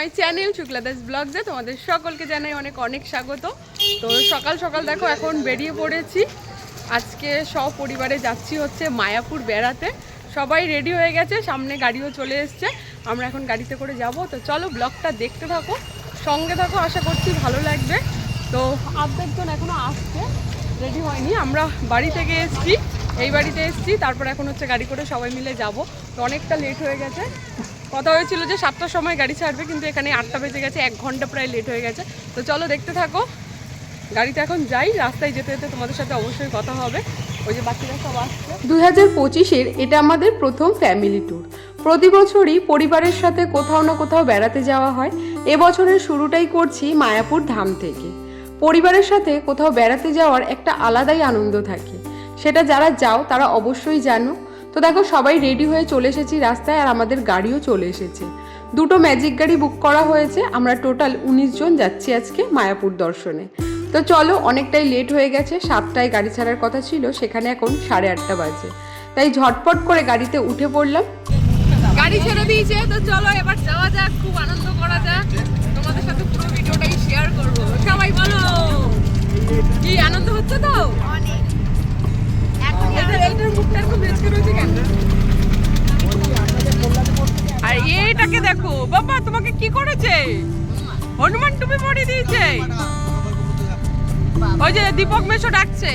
My channel শুক্লাদাস ব্লগসে তোমাদের সকলকে জানাই অনেক অনেক স্বাগত। তো সকাল সকাল দেখো এখন বেরিয়ে পড়েছি। আজকে সপরিবারে যাচ্ছি হচ্ছে মায়াপুর বেড়াতে। সবাই রেডি হয়ে গেছে, সামনে গাড়িও চলে এসছে। আমরা এখন গাড়িতে করে যাব। তো চলো ব্লগটা দেখতে থাকো, সঙ্গে থাকো, আশা করছি ভালো লাগবে। তো আর্ধেকজন এখনও আসছে রেডি হয়নি। আমরা বাড়ি থেকে এসছি, এই বাড়িতে এসছি, তারপর এখন হচ্ছে গাড়ি করে সবাই মিলে যাব। তো অনেকটা লেট হয়ে গেছে। কথা হয়েছিল যে সাতটার সময় গাড়ি ছাড়বে, কিন্তু এখানে আটটা বেজে গেছে, এক ঘণ্টা প্রায় লেট হয়ে গেছে। তো চলো দেখতে থাকো। গাড়িতে এখন যাই, রাস্তায় যেতে যেতে তোমাদের সাথে অবশ্যই কথা হবে। ওই যে বাকিরা সব আসছে। দুই হাজার পঁচিশের এটা আমাদের প্রথম ফ্যামিলি ট্যুর প্রতি বছরই পরিবারের সাথে কোথাও না কোথাও বেড়াতে যাওয়া হয়। এবছরের শুরুটাই করছি মায়াপুর ধাম থেকে। পরিবারের সাথে কোথাও বেড়াতে যাওয়ার একটা আলাদাই আনন্দ থাকে। সেটা যারা যাও, তারা অবশ্যই জানো তো দেখো সবাই রেডি হয়ে চলে এসেছি রাস্তায় আর আমাদের গাড়িও চলে এসেছে। দুটো ম্যাজিক গাড়ি বুক করা হয়েছে। আমরা টোটাল উনিশ জন যাচ্ছি আজকে মায়াপুর দর্শনে। তো চলো অনেকটাই লেট হয়ে গেছে সাতটায় গাড়ি ছাড়ার কথা ছিল সেখানে এখন সাড়ে আটটা বাজে। তাই ঝটপট করে গাড়িতে উঠে পড়লাম। গাড়ি ছেড়ে দিয়েছে তো চলো এবার যাওয়া যাক খুব আনন্দ করা যাক। তোমাদের সাথে পুরো ভিডিওটাই শেয়ার করব। সবাই বলো কি আনন্দ হচ্ছে তো? অনেক। আর এইটাকে দেখো, বাবা, তোমাকে কি করেছে? হনুমান টুপি পরিয়ে দিয়েছে। ওই যে দীপক মেশো ডাকছে।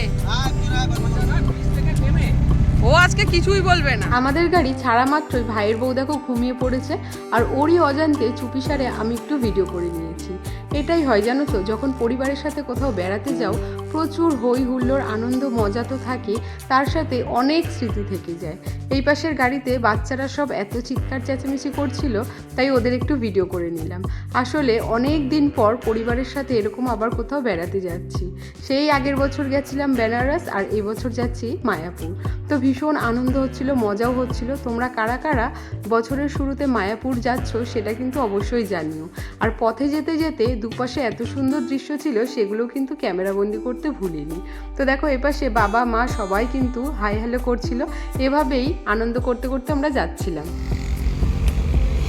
ও আজকে কিছুই বলবে না। আমাদের গাড়ি ছাড়া মাত্রই ভাইয়ের বউ দেখো ঘুমিয়ে পড়েছে, আর ওরই অজান্তে চুপিসারে আমি একটু ভিডিও করে নিয়েছি। এটাই হয় জানো তো, যখন পরিবারের সাথে কোথাও বেড়াতে যাও প্রচুর হই হুল্লোড় আনন্দ, মজা তো থাকে তার সাথে অনেক স্মৃতি থেকে যায়। এই পাশের গাড়িতে বাচ্চারা সব এত চিৎকার চেঁচামেচি করছিল, তাই ওদের একটু ভিডিও করে নিলাম। আসলে অনেক দিন পর পরিবারের সাথে এরকম আবার কোথাও বেড়াতে যাচ্ছি। সেই আগের বছর গেছিলাম বেনারস আর এবছর যাচ্ছি মায়াপুর। তো ভীষণ আনন্দ হচ্ছিল, মজাও হচ্ছিল। তোমরা কারা কারা বছরের শুরুতে মায়াপুর যাচ্ছ সেটা কিন্তু অবশ্যই জানিও। আর পথে যেতে যেতে দুপাশে এত সুন্দর দৃশ্য ছিল, সেগুলো কিন্তু ক্যামেরাবন্দি করতে ভুলিনি। তো দেখো এপাশে বাবা, মা সবাই কিন্তু হাই হ্যালো করছিল। এভাবেই আনন্দ করতে করতে আমরা যাচ্ছিলাম।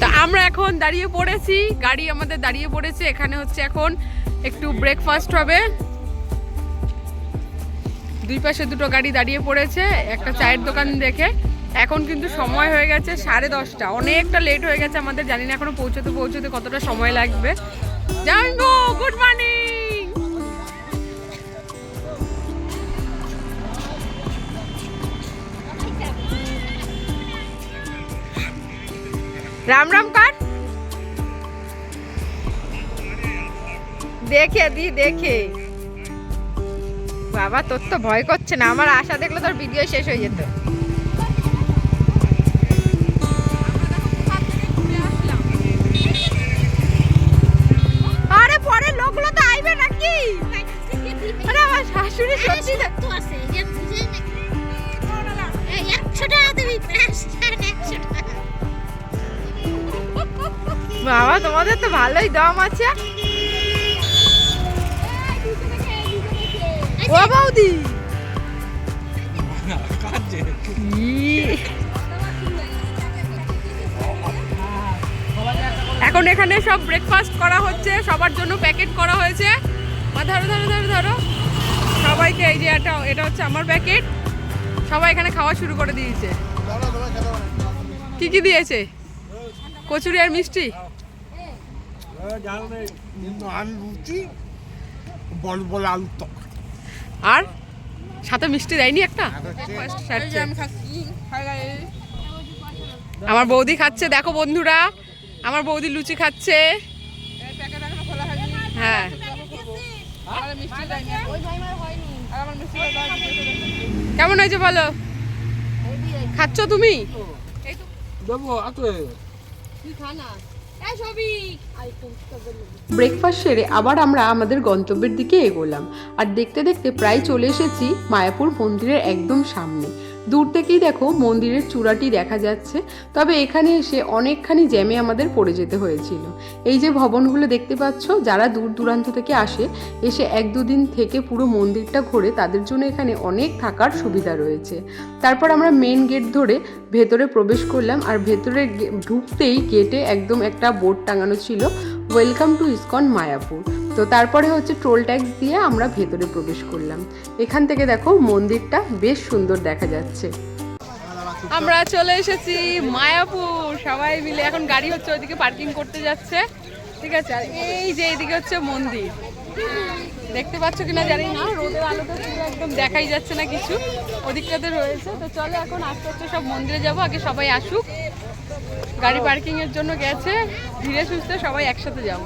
তা আমরা এখন দাঁড়িয়ে পড়েছি। গাড়ি আমাদের দাঁড়িয়ে পড়েছে। এখানে হচ্ছে এখন একটু ব্রেকফাস্ট হবে। দুই পাশে দুটো গাড়ি দাঁড়িয়ে পড়েছে। একটা চায়ের দোকান দেখে। এখন কিন্তু সময় হয়ে গেছে সাড়ে দশটা। অনেকটা লেট হয়ে গেছে আমাদের। জানি না এখনও পৌঁছতে পৌঁছতে কতটা সময় লাগবে। জানব good morning Ram Ram cut দেখে দি, দেখে। বাবা, তোর তো ভয় করছে না। আমার আশা দেখলে তোর ভিডিও শেষ হয়ে যেত। আরে পরে লোকগুলো তো আইবে নাকি? আরে, আমার শাশুড়ি সত্যি বাবা, তোমাদের তো ভালোই দম আছে। এখন এখানে সব ব্রেকফাস্ট করা হচ্ছে, সবার জন্য প্যাকেট করা হয়েছে। ধরো ধরো ধরো ধরো। সবাইকে এই যে এটা এটা হচ্ছে আমার প্যাকেট সবাই এখানে খাওয়া শুরু করে দিয়েছে। কি কি দিয়েছে? কচুরি আর মিষ্টি? আমি রুটি বল বল আলু টক আর? সাথে মিষ্টি দেয়নি একটা? আমার বৌদি খাচ্ছে দেখো বন্ধুরা আমার বৌদি লুচি খাচ্ছে। হ্যাঁ। কেমন হয়েছে বলো? খাচ্ছ তুমি? দেবো আছে ব্রেকফাস্ট সেরে আবার আমরা আমাদের গন্তব্যের দিকে এগোলাম। আর দেখতে দেখতে প্রায় চলে এসেছি মায়াপুর মন্দিরের একদম সামনে। দূর থেকেই দেখো মন্দিরের চূড়াটি দেখা যাচ্ছে, তবে এখানে এসে অনেকখানি জ্যামে আমাদের পড়ে যেতে হয়েছিল। এই যে ভবনগুলো দেখতে পাচ্ছ, যারা দূর দূরান্ত থেকে আসে, এসে এক দুদিন থেকে পুরো মন্দিরটা ঘোরে, তাদের জন্য এখানে অনেক থাকার সুবিধা রয়েছে। তারপর আমরা মেন গেট ধরে ভেতরে প্রবেশ করলাম, আর ভেতরে ঢুকতেই গেটে একদম একটা বোর্ড টাঙানো ছিল। Welcome to ISKCON Mayapur. তো তারপরে হচ্ছে টোল ট্যাক্স দিয়ে আমরা ভেতরে প্রবেশ করলাম। এখান থেকে দেখো মন্দিরটা বেশ সুন্দর দেখা যাচ্ছে। আমরা চলে এসেছি মায়াপুর, সবাই মিলে। এখন গাড়ি হচ্ছে ওইদিকে পার্কিং করতে যাচ্ছে। ঠিক আছে? এই যে এইদিকে হচ্ছে মন্দির। দেখতে পাচ্ছ কিনা জানি না, রোদের আলোতে একদম দেখাই যাচ্ছে না কিছু। ওদিকটাতে রয়েছে। তো চলো এখন আস্তে আস্তে সব মন্দিরে যাব। আগে সবাই আসুক। গাড়ি পার্কিং এর জন্য গেছে। ধীরে সুস্থে সবাই একসাথে যাব।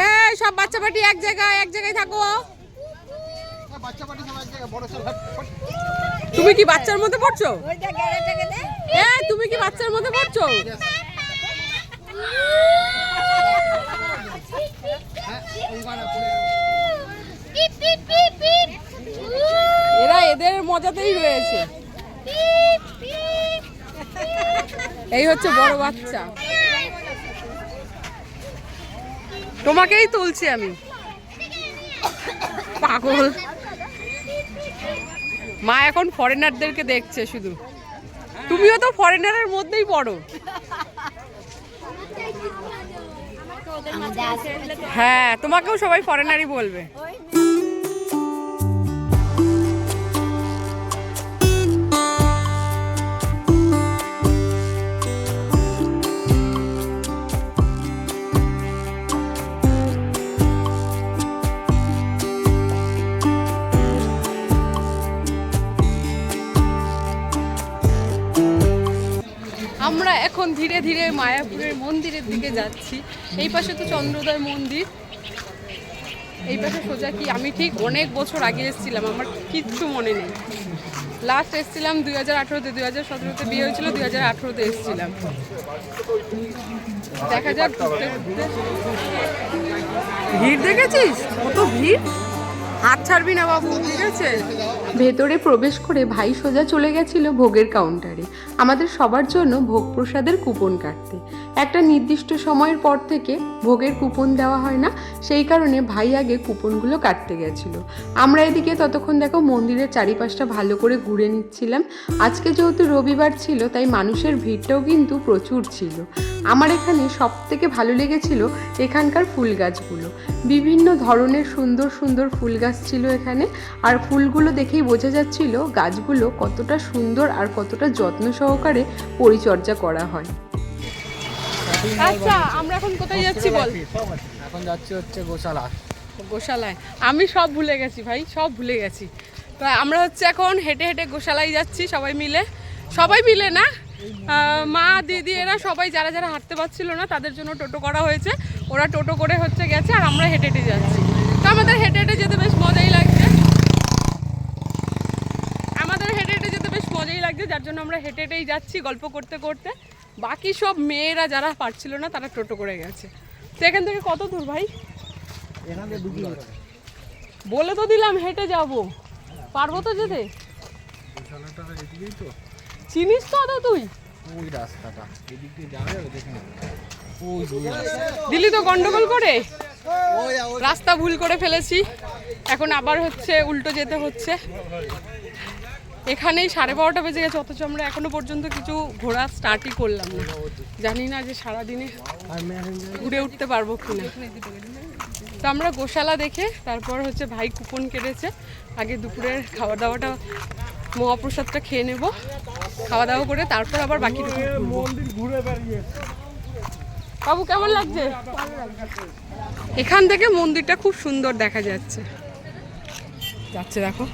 হ্যাঁ সব বাচ্চা পাটি এক জায়গায় এক জায়গায় থাকো। তুমি কি বাচ্চার মধ্যে পড়ছো? হ্যাঁ তুমি কি বাচ্চার মধ্যে পড়ছো? এরা এদের মজাতেই রয়েছে। এই হচ্ছে বড় বাচ্চা। তোমাকেই তুলছি আমি। পাগল। মা এখন ফরেনারদেরকে দেখছে শুধু। তুমিও তো ফরেনারের মধ্যেই পড়ো। হ্যাঁ তোমাকেও সবাই ফরেনারই বলবে। ধীরে ধীরে মায়াপুরের মন্দিরের দিকে যাচ্ছি। এই পাশে তো চন্দ্রোদয় মন্দির। এই পাশে সোজা কি? আমি ঠিক অনেক বছর আগে এসেছিলাম, আমার কিচ্ছু মনে নেই। লাস্ট এসেছিলাম দুই হাজার আঠেরোতে, দুই হাজার সতেরোতে বিয়ে হয়েছিল, দুই হাজার আঠেরোতে এসেছিলাম। দেখা যাক ঘুরতে ঘুরতে। ভিড় দেখেছিস? কত ভিড়? হাত ছাড়বি না বাবু, ঠিক আছে? ভেতরে প্রবেশ করে ভাই সোজা চলে গেছিল ভোগের কাউন্টারে আমাদের সবার জন্য ভোগ প্রসাদের কুপন কাটতে। একটা নির্দিষ্ট সময়ের পর থেকে ভোগের কুপন দেওয়া হয় না, সেই কারণে ভাই আগে কুপনগুলো কাটতে গেছিল। আমরা এদিকে ততক্ষণ দেখো মন্দিরের চারিপাশটা ভালো করে ঘুরে নিচ্ছিলাম। আজকে যেহেতু রবিবার ছিল, তাই মানুষের ভিড়টাও কিন্তু প্রচুর ছিল। আমার এখানে সব থেকে ভালো লেগেছিল এখানকার ফুল গাছগুলো। বিভিন্ন ধরনের সুন্দর সুন্দর ফুল গাছ ছিল এখানে। আর ফুলগুলো দেখেই বোঝা যাচ্ছিল গাছগুলো কতটা সুন্দর আর কতটা যত্ন সহকারে পরিচর্যা করা হয়। আচ্ছা আমরা এখন কোথায় যাচ্ছি বল? এখন যাচ্ছে হচ্ছে গোশালা। গোশালায়। আমি সব ভুলে গেছি ভাই সব ভুলে গেছি। তো আমরা হচ্ছে এখন হেঁটে হেঁটে গোশালায় যাচ্ছি সবাই মিলে। সবাই মিলে না? মা দিদি এরা সবাই যারা যারা হাঁটতে পারছিল না তাদের জন্য টোটো করা হয়েছে। ওরা টোটো করে হচ্ছে গেছে আর আমরা হেঁটে হেঁটে যাচ্ছি। তো আমাদের হেঁটে হেঁটে যেতে বেশ মজাই লাগছে আমাদের হেঁটে হেঁটে যেতে বেশ লাগছে যার জন্য আমরা হেঁটে হেঁটেই যাচ্ছি গল্প করতে করতে। বাকি সব মেয়েরা যারা পারছিল না তারা টোটো করে গেছে। তো এখান থেকে কত দূর ভাই? বলে তো দিলাম হেঁটে যাব। পারব তো যেতে? গোশালাটা এদিকেই তো। চিনিস তো আদৌ তুই? ওই রাস্তাটা। এদিক দিয়ে যাবে ওই দেখুন ওই ওই দিলি তো গন্ডগোল করে? রাস্তা ভুল করে ফেলেছি। এখন আবার হচ্ছে উল্টো যেতে হচ্ছে। এখানেই সাড়ে বারোটা বেজে গেছে, অথচ আমরা এখনও পর্যন্ত কিছু ঘোরা স্টার্টই করলাম না। জানি না যে সারাদিনে ঘুরে উঠতে পারব কিনা। তো আমরা গোশালা দেখে তারপর হচ্ছে ভাই কুপন কেটেছে। আগে দুপুরের খাওয়া দাওয়াটা মহাপ্রসাদটা খেয়ে নেব। খাওয়া দাওয়া করে তারপর আবার বাকি বাবু, কেমন লাগছে? এখান থেকে মন্দিরটা খুব সুন্দর দেখা যাচ্ছে। যাচ্ছে দেখো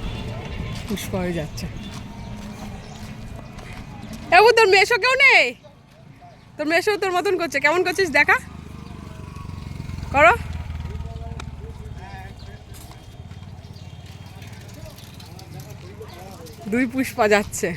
পুষ্পা হয়ে যাচ্ছে। এবু তোর মেশো কেউ নেই? তোর মেশো তোর মতন করছে। কেমন করছিস দেখা? করো। দুই পুষ্পা যাচ্ছে।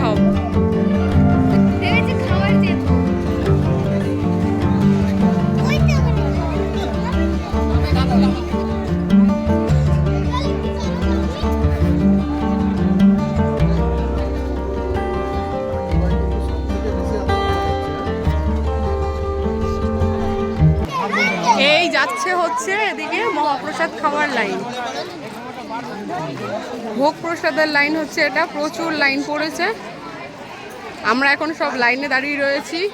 ওইটা এই যাচ্ছে হচ্ছে এদিকে মহাপ্রসাদ খাওয়ার লাইন ভোগ প্রসাদের লাইন হচ্ছে এটা। প্রচুর লাইন পড়েছে। আমরা এখন সব লাইনে দাঁড়িয়ে রয়েছি।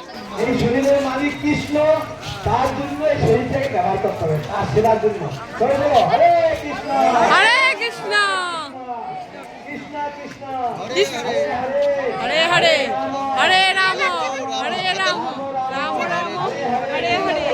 হরে কৃষ্ণ। হরে হরে হরে। রাম হরে রাম। রাম রাম। হরে হরে।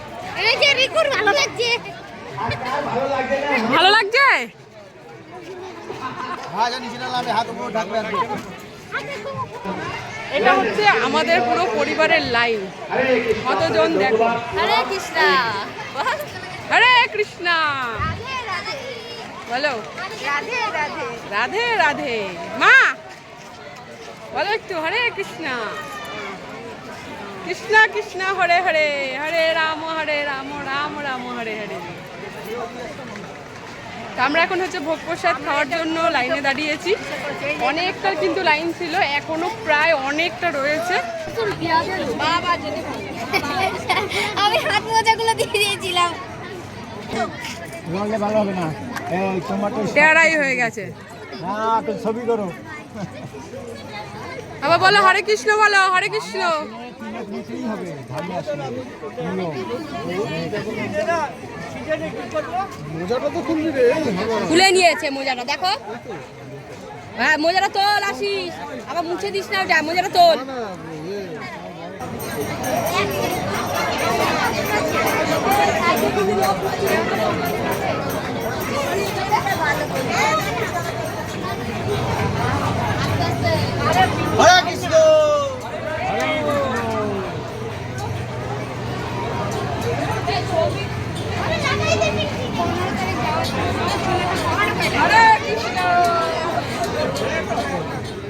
ভালো লাগছে। এটা হচ্ছে আমাদের পুরো পরিবারের লাইন কতজন দেখো? হরে কৃষ্ণ। হরে কৃষ্ণ। বলো। রাধে রাধে। রাধে রাধে। মা বলো একটু হরে কৃষ্ণ। কৃষ্ণ কৃষ্ণ হরে হরে হরে রাম হরে রাম রাম রাম হরে হরে। আমরা এখন হচ্ছে ভোগ প্রসাদ খাওয়ার জন্য লাইনে দাঁড়িয়েছি। অনেকটা কিন্তু লাইন ছিল এখনও প্রায় অনেকটা রয়েছে। আমি হাত মোজাগুলো দিয়ে দিয়েছিলাম। ভালো হবে না। টেরাই হয়ে গেছে। ছবি করো। আবার বলো হরে কৃষ্ণ বলো হরে কৃষ্ণ। নিতেই হবে খুলে নিয়েছে মোজাটা, দেখো। হ্যাঁ মোজাটা তোল, আসিস। আবার মুছে দিস না ওটা, মোজাটা তোল। হরে কৃষ্ণ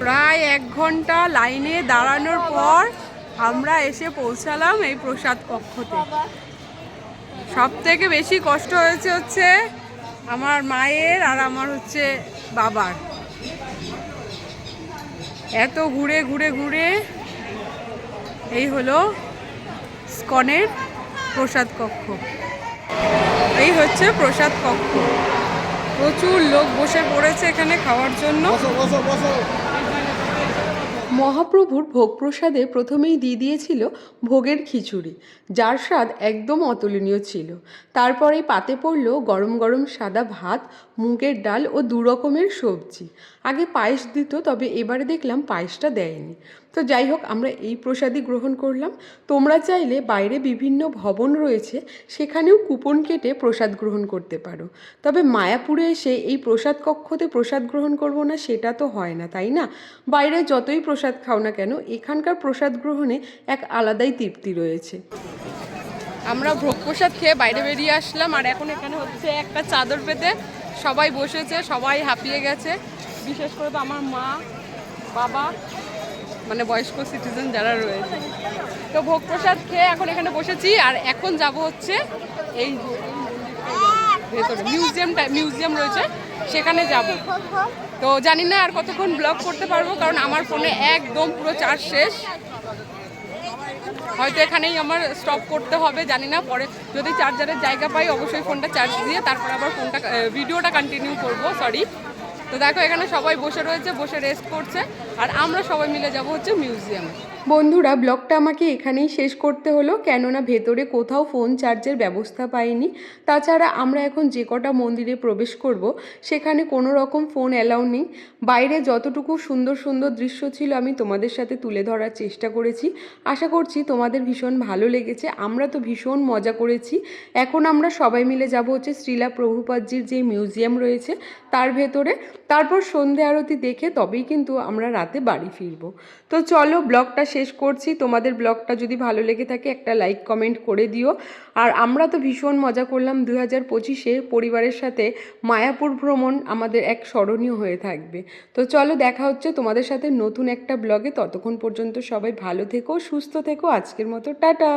প্রায় এক ঘণ্টা লাইনে দাঁড়ানোর পর আমরা এসে পৌঁছালাম এই প্রসাদ কক্ষতে। সব থেকে বেশি কষ্ট হয়েছে হচ্ছে আমার মায়ের আর আমার হচ্ছে বাবার। এত ঘুরে ঘুরে ঘুরে এই হলো স্কনের প্রসাদ কক্ষ। এই হচ্ছে প্রসাদ কক্ষ। প্রচুর লোক বসে পড়েছে এখানে খাওয়ার জন্য। মহাপ্রভুর ভোগ প্রসাদে প্রথমেই দিয়ে দিয়েছিল ভোগের খিচুড়ি, যার স্বাদ একদম অতুলনীয় ছিল। তারপরে পাতে পড়ল গরম গরম সাদা ভাত মুগের ডাল ও দু রকমের সবজি। আগে পায়েস দিত, তবে এবারে দেখলাম পায়েসটা দেয়নি। তো যাই হোক, আমরা এই প্রসাদই গ্রহণ করলাম। তোমরা চাইলে বাইরে বিভিন্ন ভবন রয়েছে, সেখানেও কুপন কেটে প্রসাদ গ্রহণ করতে পারো। তবে মায়াপুরে এসে এই প্রসাদ কক্ষতে প্রসাদ গ্রহণ করব না, সেটা তো হয় না, তাই না? বাইরে যতই প্রসাদ খাও না কেন, এখানকার প্রসাদ গ্রহণে এক আলাদাই তৃপ্তি রয়েছে। আমরা ভোগ প্রসাদ খেয়ে বাইরে বেরিয়ে আসলাম, আর এখন এখানে হচ্ছে একটা চাদর পেতে সবাই বসেছে, সবাই হাঁপিয়ে গেছে। বিশেষ করে তো আমার মা, বাবা মানে বয়স্ক সিটিজেন যারা রয়েছে। তো ভোগ প্রসাদ খেয়ে এখন এখানে বসেছি, আর এখন যাব হচ্ছে এই ভেতরে মিউজিয়ামটা মিউজিয়াম রয়েছে, সেখানে যাব। তো জানি না আর কতক্ষণ ব্লগ করতে পারব, কারণ আমার ফোনে একদম পুরো চার্জ শেষ। হয়তো এখানেই আমার স্টপ করতে হবে, জানি না। পরে যদি চার্জারের জায়গা পাই, অবশ্যই ফোনটা চার্জ দিয়ে তারপর আবার ফোনটা ভিডিওটা কন্টিনিউ করব সরি তো দেখো, এখানে সবাই বসে রয়েছে, বসে রেস্ট করছে। আর আমরা সবাই মিলে যাব হচ্ছে মিউজিয়ামে। বন্ধুরা, ব্লগটা আমাকে এখানেই শেষ করতে হলো, কেননা ভেতরে কোথাও ফোন চার্জের ব্যবস্থা পাইনি। তাছাড়া আমরা এখন যে কটা মন্দিরে প্রবেশ করব, সেখানে কোনো রকম ফোন অ্যালাউ নেই। বাইরে যতটুকু সুন্দর সুন্দর দৃশ্য ছিল আমি তোমাদের সাথে তুলে ধরার চেষ্টা করেছি। আশা করছি তোমাদের ভীষণ ভালো লেগেছে, আমরা তো ভীষণ মজা করেছি। এখন আমরা সবাই মিলে যাব হচ্ছে শ্রীলা প্রভুপাদজির যে মিউজিয়াম রয়েছে, তার ভেতরে। তারপর সন্ধে আরতি দেখে তবেই কিন্তু আমরা রাতে বাড়ি ফিরবো। তো চলো ব্লগটা শেষ করছি। তোমাদের ব্লগটা যদি ভালো লেগে থাকে একটা লাইক, কমেন্ট করে দিও। আর আমরা তো ভীষণ মজা করলাম দু হাজার পঁচিশে পরিবারের সাথে মায়াপুর ভ্রমণ আমাদের এক স্মরণীয় হয়ে থাকবে। তো চলো দেখা হচ্ছে তোমাদের সাথে নতুন একটা ব্লগে। ততক্ষণ পর্যন্ত সবাই ভালো থেকো, সুস্থ থেকো। আজকের মতো টাটা।